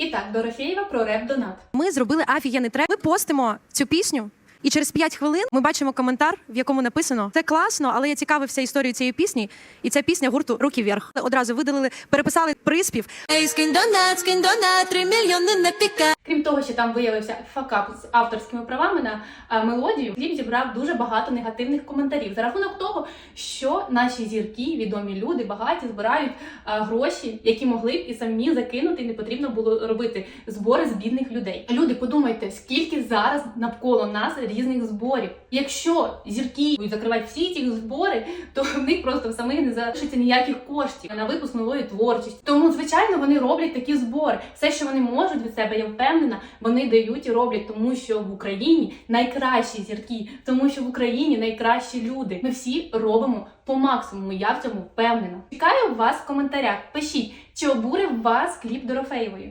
І так, Дорофєєва про реп донат. Ми зробили афігенний трек. Ми постимо цю пісню. І через 5 хвилин ми бачимо коментар, в якому написано це класно, але я цікавився історією цієї пісні. І ця пісня гурту Руки вверх. Одразу видалили, переписали приспів. Ей, скинь донат, скинь донат, три мільйони на піка. Крім того, що там виявився факап з авторськими правами на е, мелодію, кліп зібрав дуже багато негативних коментарів за рахунок того, що наші зірки, відомі люди, багаті збирають е, гроші, які могли б і самі закинути, і не потрібно було робити збори з бідних людей. Люди, подумайте, скільки зараз навколо нас різних зборів. Якщо зірки будуть закривати всі ці збори, то в них просто в самих не залишиться ніяких коштів на випуск нової творчості. Тому, звичайно, вони роблять такі збори. Все, що вони можуть від себе, я впевнена, вони дають і роблять, тому що в Україні найкращі зірки, тому що в Україні найкращі люди. Ми всі робимо по максимуму. Я в цьому впевнена. Чекаю вас в коментарях. Пишіть, чи обурив вас кліп Дорофеєвої.